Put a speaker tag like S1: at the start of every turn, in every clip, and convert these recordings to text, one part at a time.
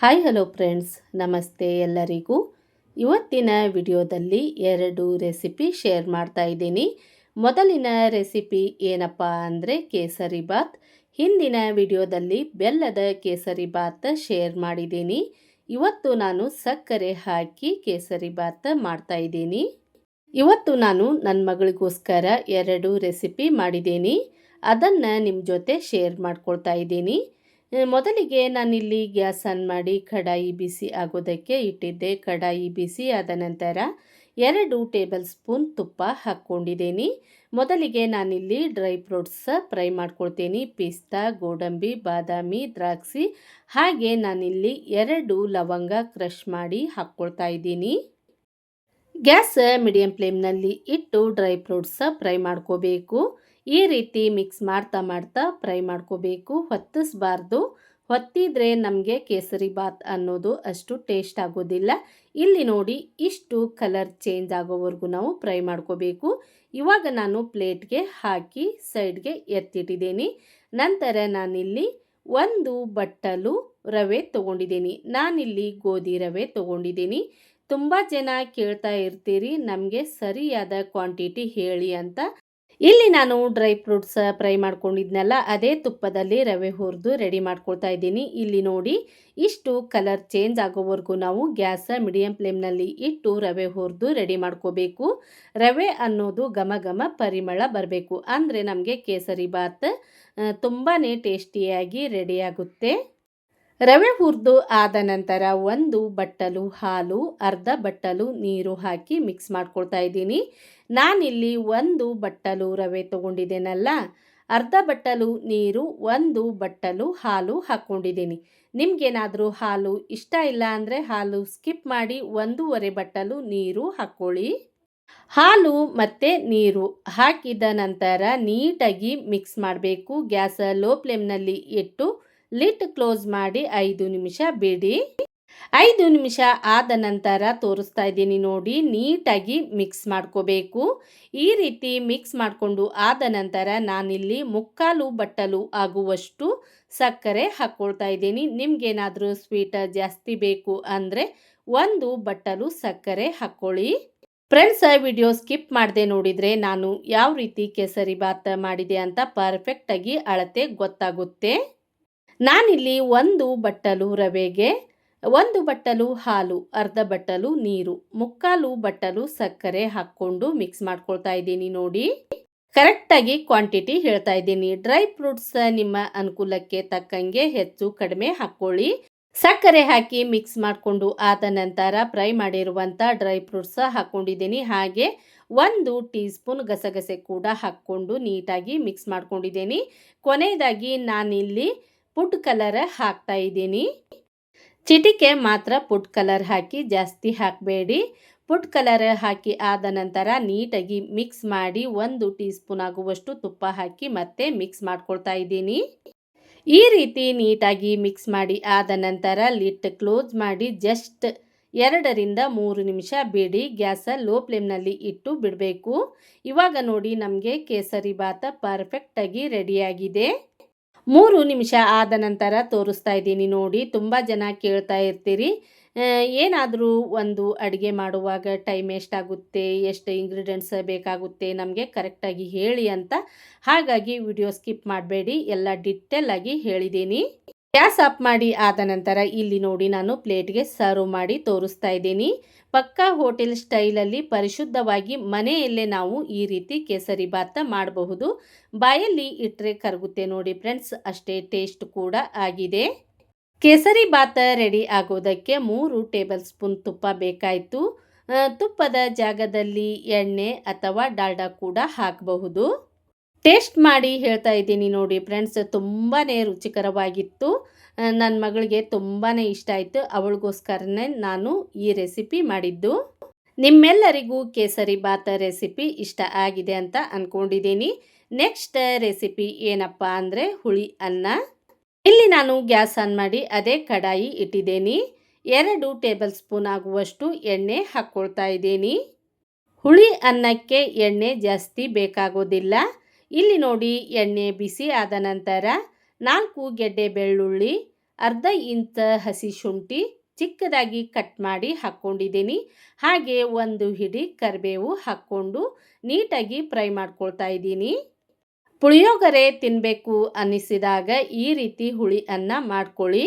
S1: Hi, hello friends. ನಮಸ್ತೆ ಎಲ್ಲರಿಗೂ. ಇವತ್ತಿನ ವಿಡಿಯೋದಲ್ಲಿ ಎರಡು ರೆಸಿಪಿ ಶೇರ್ ಮಾಡ್ತಾ ಇದ್ದೀನಿ. ಮೊದಲಿನ ರೆಸಿಪಿ ಏನಪ್ಪ ಅಂದರೆ ಕೇಸರಿ ಬಾತ್. ಹಿಂದಿನ ವಿಡಿಯೋದಲ್ಲಿ ಬೆಲ್ಲದ ಕೇಸರಿ ಬಾತ್ ಶೇರ್ ಮಾಡಿದ್ದೀನಿ. ಇವತ್ತು ನಾನು ಸಕ್ಕರೆ ಹಾಕಿ ಕೇಸರಿ ಬಾತ್ ಮಾಡ್ತಾ ಇದ್ದೀನಿ. ಇವತ್ತು ನಾನು ನನ್ನ ಮಗಳಿಗೋಸ್ಕರ ಎರಡು ರೆಸಿಪಿ ಮಾಡಿದ್ದೀನಿ. ಅದನ್ನು ನಿಮ್ಮ ಜೊತೆ ಶೇರ್ ಮಾಡ್ಕೊಳ್ತಾ ಇದ್ದೀನಿ. ಮೊದಲಿಗೆ ನಾನಿಲ್ಲಿ ಗ್ಯಾಸ್ ಆನ್ ಮಾಡಿ ಕಡಾಯಿ ಬಿಸಿ ಆಗೋದಕ್ಕೆ ಇಟ್ಟಿದ್ದೆ. ಕಡಾಯಿ ಬಿಸಿ ಆದ ನಂತರ ಎರಡು ಟೇಬಲ್ ಸ್ಪೂನ್ ತುಪ್ಪ ಹಾಕ್ಕೊಂಡಿದ್ದೀನಿ. ಮೊದಲಿಗೆ ನಾನಿಲ್ಲಿ ಡ್ರೈ ಫ್ರೂಟ್ಸ್ ಫ್ರೈ ಮಾಡ್ಕೊಳ್ತೀನಿ. ಪಿಸ್ತಾ, ಗೋಡಂಬಿ, ಬಾದಾಮಿ, ದ್ರಾಕ್ಷಿ ಹಾಗೆ ನಾನಿಲ್ಲಿ ಎರಡು ಲವಂಗ ಕ್ರಷ್ ಮಾಡಿ ಹಾಕ್ಕೊಳ್ತಾ ಇದ್ದೀನಿ. ಗ್ಯಾಸ್ ಮೀಡಿಯಂ ಫ್ಲೇಮ್ನಲ್ಲಿ ಇಟ್ಟು ಡ್ರೈ ಫ್ರೂಟ್ಸ್ ಫ್ರೈ ಮಾಡ್ಕೋಬೇಕು. ಈ ರೀತಿ ಮಿಕ್ಸ್ ಮಾಡ್ತಾ ಮಾಡ್ತಾ ಫ್ರೈ ಮಾಡ್ಕೋಬೇಕು. ಹೊತ್ತಿಸ್ಬಾರ್ದು. ಹೊತ್ತಿದ್ರೆ ನಮಗೆ ಕೇಸರಿ ಬಾತ್ ಅನ್ನೋದು ಅಷ್ಟು ಟೇಸ್ಟ್ ಆಗೋದಿಲ್ಲ. ಇಲ್ಲಿ ನೋಡಿ ಇಷ್ಟು ಕಲರ್ ಚೇಂಜ್ ಆಗೋವರೆಗೂ ನಾವು ಫ್ರೈ ಮಾಡ್ಕೋಬೇಕು. ಇವಾಗ ನಾನು ಪ್ಲೇಟ್ಗೆ ಹಾಕಿ ಸೈಡ್ಗೆ ಎತ್ತಿಟ್ಟಿದ್ದೀನಿ. ನಂತರ ನಾನಿಲ್ಲಿ ಒಂದು ಬಟ್ಟಲು ರವೆ ತೊಗೊಂಡಿದ್ದೀನಿ. ನಾನಿಲ್ಲಿ ಗೋಧಿ ರವೆ ತೊಗೊಂಡಿದ್ದೀನಿ. ತುಂಬ ಜನ ಕೇಳ್ತಾ ಇರ್ತೀರಿ, ನಮಗೆ ಸರಿಯಾದ ಕ್ವಾಂಟಿಟಿ ಹೇಳಿ ಅಂತ. ಇಲ್ಲಿ ನಾನು ಡ್ರೈ ಫ್ರೂಟ್ಸ್ ಫ್ರೈ ಮಾಡ್ಕೊಂಡಿದ್ನಲ್ಲ, ಅದೇ ತುಪ್ಪದಲ್ಲಿ ರವೆ ಹುರಿದು ರೆಡಿ ಮಾಡ್ಕೊಳ್ತಾ ಇದ್ದೀನಿ. ಇಲ್ಲಿ ನೋಡಿ, ಇಷ್ಟು ಕಲರ್ ಚೇಂಜ್ ಆಗೋವರೆಗೂ ನಾವು ಗ್ಯಾಸ್ ಮೀಡಿಯಂ ಫ್ಲೇಮ್ನಲ್ಲಿ ಇಟ್ಟು ರವೆ ಹುರಿದು ರೆಡಿ ಮಾಡ್ಕೋಬೇಕು. ರವೆ ಅನ್ನೋದು ಘಮ ಘಮ ಪರಿಮಳ ಬರಬೇಕು. ಅಂದರೆ ನಮಗೆ ಕೇಸರಿ ಬಾತ್ ತುಂಬಾ ಟೇಸ್ಟಿಯಾಗಿ ರೆಡಿಯಾಗುತ್ತೆ ರವೆ ಹುರಿದು ಆದ ನಂತರ ಒಂದು ಬಟ್ಟಲು, ಹಾಲು, ಅರ್ಧ ಬಟ್ಟಲು ನೀರು ಹಾಕಿ ಮಿಕ್ಸ್ ಮಾಡ್ಕೊಳ್ತಾ ಇದ್ದೀನಿ. ನಾನಿಲ್ಲಿ ಒಂದು ಬಟ್ಟಲು ರವೆ ತೊಗೊಂಡಿದ್ದೇನಲ್ಲ? ಅರ್ಧ ಬಟ್ಟಲು ನೀರು, ಒಂದು ಬಟ್ಟಲು ಹಾಲು ಹಾಕ್ಕೊಂಡಿದ್ದೀನಿ ನಿಮಗೇನಾದರೂ ಹಾಲು ಇಷ್ಟ ಇಲ್ಲ ಅಂದರೆ ಹಾಲು ಸ್ಕಿಪ್ ಮಾಡಿ ಒಂದೂವರೆ ಬಟ್ಟಲು ನೀರು ಹಾಕ್ಕೊಳ್ಳಿ. ಹಾಲು ಮತ್ತು ನೀರು ಹಾಕಿದ ನಂತರ ನೀಟಾಗಿ ಮಿಕ್ಸ್ ಮಾಡಬೇಕು. ಗ್ಯಾಸ ಲೋ ಫ್ಲೇಮ್ನಲ್ಲಿ ಇಟ್ಟು ಲಿಟ್ ಕ್ಲೋಸ್ ಮಾಡಿ ಐದು ನಿಮಿಷ ಬಿಡಿ. ಐದು ನಿಮಿಷ ಆದ ನಂತರ ತೋರಿಸ್ತಾ ಇದ್ದೀನಿ ನೋಡಿ, ನೀಟಾಗಿ ಮಿಕ್ಸ್ ಮಾಡ್ಕೋಬೇಕು. ಈ ರೀತಿ ಮಿಕ್ಸ್ ಮಾಡಿಕೊಂಡು ಆದ ನಂತರ ನಾನಿಲ್ಲಿ ಮುಕ್ಕಾಲು ಬಟ್ಟಲು ಆಗುವಷ್ಟು ಸಕ್ಕರೆ ಹಾಕ್ಕೊಳ್ತಾ ಇದ್ದೀನಿ. ನಿಮಗೇನಾದರೂ ಸ್ವೀಟ ಜಾಸ್ತಿ ಬೇಕು ಅಂದರೆ ಒಂದು ಬಟ್ಟಲು ಸಕ್ಕರೆ ಹಾಕ್ಕೊಳ್ಳಿ. ಫ್ರೆಂಡ್ಸ್ ವಿಡಿಯೋ ಸ್ಕಿಪ್ ಮಾಡದೆ ನೋಡಿದರೆ ನಾನು ಯಾವ ರೀತಿ ಕೇಸರಿ ಬಾತ್ ಮಾಡಿದೆ ಅಂತ ಪರ್ಫೆಕ್ಟಾಗಿ ಅಳತೆ ಗೊತ್ತಾಗುತ್ತೆ. ನಾನಿಲ್ಲಿ ಒಂದು ಬಟ್ಟಲು ರವೆಗೆ ಒಂದು ಬಟ್ಟಲು ಹಾಲು, ಅರ್ಧ ಬಟ್ಟಲು ನೀರು, ಮುಕ್ಕಾಲು ಬಟ್ಟಲು ಸಕ್ಕರೆ ಹಾಕ್ಕೊಂಡು ಮಿಕ್ಸ್ ಮಾಡ್ಕೊಳ್ತಾ ಇದ್ದೀನಿ ನೋಡಿ. ಕರೆಕ್ಟಾಗಿ ಕ್ವಾಂಟಿಟಿ ಹೇಳ್ತಾ ಇದ್ದೀನಿ. ಡ್ರೈ ಫ್ರೂಟ್ಸ್ ನಿಮ್ಮ ಅನುಕೂಲಕ್ಕೆ ತಕ್ಕಂಗೆ ಹೆಚ್ಚು ಕಡಿಮೆ ಹಾಕ್ಕೊಳ್ಳಿ. ಸಕ್ಕರೆ ಹಾಕಿ ಮಿಕ್ಸ್ ಮಾಡಿಕೊಂಡು ಆದ ನಂತರ ಫ್ರೈ ಮಾಡಿರುವಂಥ ಡ್ರೈ ಫ್ರೂಟ್ಸ್ ಹಾಕ್ಕೊಂಡಿದ್ದೀನಿ ಹಾಗೆ ಒಂದು ಟೀ ಸ್ಪೂನ್ ಗಸಗಸೆ ಕೂಡ ಹಾಕ್ಕೊಂಡು ನೀಟಾಗಿ ಮಿಕ್ಸ್ ಮಾಡ್ಕೊಂಡಿದ್ದೀನಿ. ಕೊನೆಯದಾಗಿ ನಾನಿಲ್ಲಿ ಫುಡ್ ಕಲರ್ ಹಾಕ್ತಾ ಇದ್ದೀನಿ. ಚಿಟಿಕೆ ಮಾತ್ರ ಪುಟ್ ಕಲರ್ ಹಾಕಿ ಜಾಸ್ತಿ ಹಾಕಬೇಡಿ. ಪುಟ್ ಕಲರ್ ಹಾಕಿ ಆದ ನಂತರ ನೀಟಾಗಿ ಮಿಕ್ಸ್ ಮಾಡಿ ಒಂದು ಟೀ ಸ್ಪೂನ್ ಆಗುವಷ್ಟು ತುಪ್ಪ ಹಾಕಿ ಮತ್ತೆ ಮಿಕ್ಸ್ ಮಾಡ್ಕೊಳ್ತಾ ಇದ್ದೀನಿ. ಈ ರೀತಿ ನೀಟಾಗಿ ಮಿಕ್ಸ್ ಮಾಡಿ ಆದ ನಂತರ ಲಿಟ್ ಕ್ಲೋಸ್ ಮಾಡಿ ಜಸ್ಟ್ ಎರಡರಿಂದ ಮೂರು ನಿಮಿಷ ಬಿಡಿ. ಗ್ಯಾಸ ಲೋ ಫ್ಲೇಮ್ನಲ್ಲಿ ಇಟ್ಟು ಬಿಡಬೇಕು. ಇವಾಗ ನೋಡಿ ನಮಗೆ ಕೇಸರಿ ಭಾತ ಪರ್ಫೆಕ್ಟಾಗಿ ರೆಡಿಯಾಗಿದೆ ಮೂರು ನಿಮಿಷ ಆದ ನಂತರ ತೋರಿಸ್ತಾ ಇದ್ದೀನಿ ನೋಡಿ, ತುಂಬ ಜನ ಕೇಳ್ತಾ ಇರ್ತೀರಿ. ಏನಾದರೂ ಒಂದು ಅಡುಗೆ ಮಾಡುವಾಗ ಟೈಮ್ ಎಷ್ಟಾಗುತ್ತೆ ಎಷ್ಟು ಇಂಗ್ರೀಡಿಯೆಂಟ್ಸ್ ಬೇಕಾಗುತ್ತೆ ನಮಗೆ ಕರೆಕ್ಟಾಗಿ ಹೇಳಿ ಅಂತ. ಹಾಗಾಗಿ ವಿಡಿಯೋ ಸ್ಕಿಪ್ ಮಾಡಬೇಡಿ, ಎಲ್ಲ ಡಿಟೇಲ್ ಆಗಿ ಹೇಳಿದ್ದೀನಿ. ಗ್ಯಾಸ್ ಆಫ್ ಮಾಡಿ ಆದ ನಂತರ ಇಲ್ಲಿ ನೋಡಿ ನಾನು ಪ್ಲೇಟ್ಗೆ ಸರ್ವ್ ಮಾಡಿ ತೋರಿಸ್ತಾ ಇದ್ದೀನಿ. ಪಕ್ಕಾ ಹೋಟೆಲ್ ಸ್ಟೈಲಲ್ಲಿ ಪರಿಶುದ್ಧವಾಗಿ ಮನೆಯಲ್ಲೇ ನಾವು ಈ ರೀತಿ ಕೇಸರಿ ಬಾತ ಮಾಡಬಹುದು. ಬಾಯಲ್ಲಿ ಇಟ್ಟರೆ ಕರಗುತ್ತೆ ನೋಡಿ ಫ್ರೆಂಡ್ಸ್, ಅಷ್ಟೇ ಟೇಸ್ಟ್ ಕೂಡ ಆಗಿದೆ. ಕೇಸರಿ ಬಾತ ರೆಡಿ ಆಗೋದಕ್ಕೆ ಮೂರು ಟೇಬಲ್ ಸ್ಪೂನ್ ತುಪ್ಪ ಬೇಕಾಯಿತು. ತುಪ್ಪದ ಜಾಗದಲ್ಲಿ ಎಣ್ಣೆ ಅಥವಾ ಡಾಲ್ಡಾ ಕೂಡ ಹಾಕಬಹುದು. ಟೇಸ್ಟ್ ಮಾಡಿ ಹೇಳ್ತಾ ಇದ್ದೀನಿ ನೋಡಿ ಫ್ರೆಂಡ್ಸ್ ತುಂಬಾ ರುಚಿಕರವಾಗಿತ್ತು. ನನ್ನ ಮಗಳಿಗೆ ತುಂಬಾ ಇಷ್ಟ ಆಯಿತು. ಅವಳಿಗೋಸ್ಕರನೇ ನಾನು ಈ ರೆಸಿಪಿ ಮಾಡಿದ್ದು. ನಿಮ್ಮೆಲ್ಲರಿಗೂ ಕೇಸರಿ ಭಾತ ರೆಸಿಪಿ ಇಷ್ಟ ಆಗಿದೆ ಅಂತ ಅಂದ್ಕೊಂಡಿದ್ದೀನಿ ನೆಕ್ಸ್ಟ್ ರೆಸಿಪಿ ಏನಪ್ಪ ಅಂದರೆ ಹುಳಿ ಅನ್ನ. ಇಲ್ಲಿ ನಾನು ಗ್ಯಾಸ್ ಆನ್ ಮಾಡಿ ಅದೇ ಕಡಾಯಿ ಇಟ್ಟಿದ್ದೀನಿ. ಎರಡು ಟೇಬಲ್ ಸ್ಪೂನ್ ಆಗುವಷ್ಟು ಎಣ್ಣೆ ಹಾಕ್ಕೊಳ್ತಾ ಇದ್ದೀನಿ. ಹುಳಿ ಅನ್ನಕ್ಕೆ ಎಣ್ಣೆ ಜಾಸ್ತಿ ಬೇಕಾಗೋದಿಲ್ಲ. ಇಲ್ಲಿ ನೋಡಿ ಎಣ್ಣೆ ಬಿಸಿ ಆದ ನಂತರ ನಾಲ್ಕು ಗೆಡ್ಡೆ ಬೆಳ್ಳುಳ್ಳಿ, ಅರ್ಧ ಇಂಚ ಹಸಿ ಶುಂಠಿ ಚಿಕ್ಕದಾಗಿ ಕಟ್ ಮಾಡಿ ಹಾಕ್ಕೊಂಡಿದ್ದೀನಿ. ಹಾಗೆ ಒಂದು ಹಿಡಿ ಕರಿಬೇವು ಹಾಕ್ಕೊಂಡು ನೀಟಾಗಿ ಫ್ರೈ ಮಾಡ್ಕೊಳ್ತಾ ಇದ್ದೀನಿ. ಪುಳಿಯೋಗರೆ ತಿನ್ನಬೇಕು ಅನ್ನಿಸಿದಾಗ ಈ ರೀತಿ ಹುಳಿ ಅನ್ನ ಮಾಡ್ಕೊಳ್ಳಿ.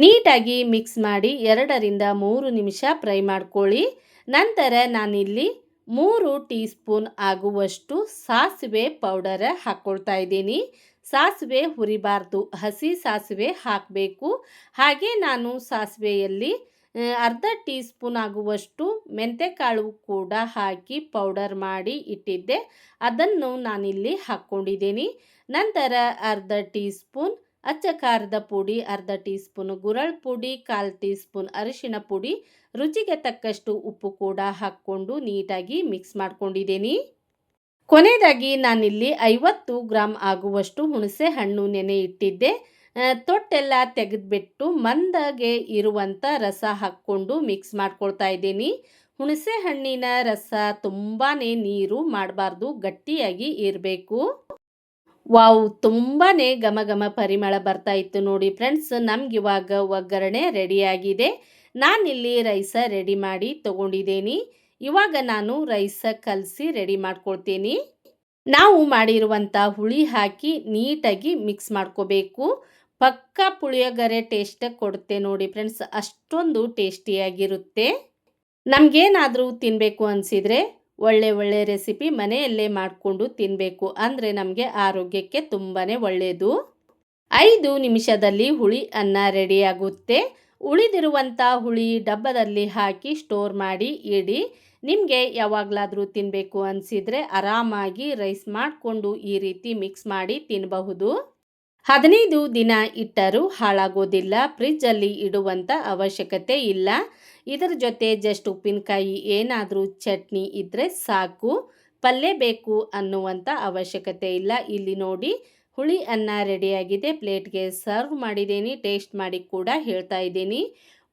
S1: ನೀಟಾಗಿ ಮಿಕ್ಸ್ ಮಾಡಿ ಎರಡರಿಂದ ಮೂರು ನಿಮಿಷ ಫ್ರೈ ಮಾಡ್ಕೊಳ್ಳಿ. ನಂತರ ನಾನಿಲ್ಲಿ ಮೂರು ಟೀ ಸ್ಪೂನ್ ಆಗುವಷ್ಟು ಸಾಸಿವೆ ಪೌಡರ್ ಹಾಕ್ಕೊಳ್ತಾ ಇದ್ದೀನಿ. ಸಾಸಿವೆ ಹುರಿಬಾರ್ದು, ಹಸಿ ಸಾಸಿವೆ ಹಾಕಬೇಕು. ಹಾಗೆ ನಾನು ಸಾಸಿವೆಯಲ್ಲಿ ಅರ್ಧ ಟೀ ಸ್ಪೂನ್ ಆಗುವಷ್ಟು ಮೆಂತೆಕಾಳು ಕೂಡ ಹಾಕಿ ಪೌಡರ್ ಮಾಡಿ ಇಟ್ಟಿದ್ದೆ. ಅದನ್ನು ನಾನಿಲ್ಲಿ ಹಾಕ್ಕೊಂಡಿದ್ದೀನಿ. ನಂತರ ಅರ್ಧ ಟೀ ಸ್ಪೂನ್ ಅಚ್ಚ ಖಾರದ ಪುಡಿ, ಅರ್ಧ ಟೀ ಸ್ಪೂನ್ ಗುರಳ್ ಪುಡಿ, ಕಾಲು ಟೀ ಸ್ಪೂನ್ ಅರಿಶಿಣ ಪುಡಿ, ರುಚಿಗೆ ತಕ್ಕಷ್ಟು ಉಪ್ಪು ಕೂಡ ಹಾಕ್ಕೊಂಡು ನೀಟಾಗಿ ಮಿಕ್ಸ್ ಮಾಡ್ಕೊಂಡಿದ್ದೀನಿ. ಕೊನೆಯದಾಗಿ ನಾನಿಲ್ಲಿ ಐವತ್ತು ಗ್ರಾಮ್ ಆಗುವಷ್ಟು ಹುಣಸೆ ಹಣ್ಣು ನೆನೆ ಇಟ್ಟಿದ್ದೆ. ತೊಟ್ಟೆಲ್ಲ ತೆಗೆದುಬಿಟ್ಟು ಮಂದಗೆ ಇರುವಂಥ ರಸ ಹಾಕ್ಕೊಂಡು ಮಿಕ್ಸ್ ಮಾಡ್ಕೊಳ್ತಾ ಇದ್ದೀನಿ. ಹುಣಸೆ ಹಣ್ಣಿನ ರಸ ತುಂಬಾ ನೀರು ಮಾಡಬಾರ್ದು, ಗಟ್ಟಿಯಾಗಿ ಇರಬೇಕು. ವಾವ್ ತುಂಬಾ ಘಮ ಘಮ ಪರಿಮಳ ಬರ್ತಾ ಇತ್ತು ನೋಡಿ ಫ್ರೆಂಡ್ಸ್ ನಮ್ಗೆ ಇವಾಗ ಒಗ್ಗರಣೆ ರೆಡಿಯಾಗಿದೆ ನಾನಿಲ್ಲಿ ರೈಸ ರೆಡಿ ಮಾಡಿ ತಗೊಂಡಿದ್ದೀನಿ. ಇವಾಗ ನಾನು ರೈಸ ಕಲಸಿ ರೆಡಿ ಮಾಡ್ಕೊಳ್ತೀನಿ. ನಾವು ಮಾಡಿರುವಂಥ ಹುಳಿ ಹಾಕಿ ನೀಟಾಗಿ ಮಿಕ್ಸ್ ಮಾಡ್ಕೋಬೇಕು. ಪಕ್ಕ ಪುಳಿಯೋಗರೆ ಟೇಸ್ಟ್ ಕೊಡುತ್ತೆ ನೋಡಿ ಫ್ರೆಂಡ್ಸ್ ಅಷ್ಟೊಂದು ಟೇಸ್ಟಿಯಾಗಿರುತ್ತೆ ನಮಗೇನಾದರೂ ತಿನ್ನಬೇಕು ಅನಿಸಿದರೆ ಒಳ್ಳೆ ಒಳ್ಳೆ ರೆಸಿಪಿ ಮನೆಯಲ್ಲೇ ಮಾಡಿಕೊಂಡು ತಿನ್ನಬೇಕು ಅಂದರೆ ನಮಗೆ ಆರೋಗ್ಯಕ್ಕೆ ತುಂಬಾ ಒಳ್ಳೆಯದು ಐದು ನಿಮಿಷದಲ್ಲಿ ಹುಳಿ ಅನ್ನ ರೆಡಿಯಾಗುತ್ತೆ ಉಳಿದಿರುವಂಥ ಹುಳಿ ಡಬ್ಬದಲ್ಲಿ ಹಾಕಿ ಸ್ಟೋರ್ ಮಾಡಿ ಇಡಿ. ನಿಮಗೆ ಯಾವಾಗಲಾದರೂ ತಿನ್ನಬೇಕು ಅನಿಸಿದರೆ ಆರಾಮಾಗಿ ರೈಸ್ ಮಾಡಿಕೊಂಡು ಈ ರೀತಿ ಮಿಕ್ಸ್ ಮಾಡಿ ತಿನ್ನಬಹುದು ಹದಿನೈದು ದಿನ ಇಟ್ಟರೂ ಹಾಳಾಗೋದಿಲ್ಲ, ಫ್ರಿಜ್ಜಲ್ಲಿ ಇಡುವಂಥ ಅವಶ್ಯಕತೆ ಇಲ್ಲ. ಇದರ ಜೊತೆ ಜಸ್ಟ್ ಉಪ್ಪಿನಕಾಯಿ, ಏನಾದರೂ ಚಟ್ನಿ ಇದ್ದರೆ ಸಾಕು. ಪಲ್ಯ ಬೇಕು ಅನ್ನುವಂಥ ಅವಶ್ಯಕತೆ ಇಲ್ಲ. ಇಲ್ಲಿ ನೋಡಿ, ಹುಳಿ ಅನ್ನ ರೆಡಿಯಾಗಿದೆ. ಪ್ಲೇಟ್ಗೆ ಸರ್ವ್ ಮಾಡಿದ್ದೀನಿ, ಟೇಸ್ಟ್ ಮಾಡಿ ಕೂಡ ಹೇಳ್ತಾ ಇದ್ದೀನಿ.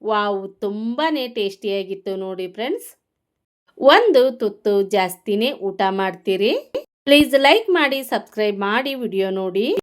S1: ವಾವ್ ತುಂಬಾ ಟೇಸ್ಟಿಯಾಗಿತ್ತು ನೋಡಿ ಫ್ರೆಂಡ್ಸ್. ಒಂದು ತುತ್ತು ಜಾಸ್ತಿನೇ ಊಟ ಮಾಡ್ತೀರಿ. ಪ್ಲೀಸ್ ಲೈಕ್ ಮಾಡಿ, ಸಬ್ಸ್ಕ್ರೈಬ್ ಮಾಡಿ ವಿಡಿಯೋ ನೋಡಿ.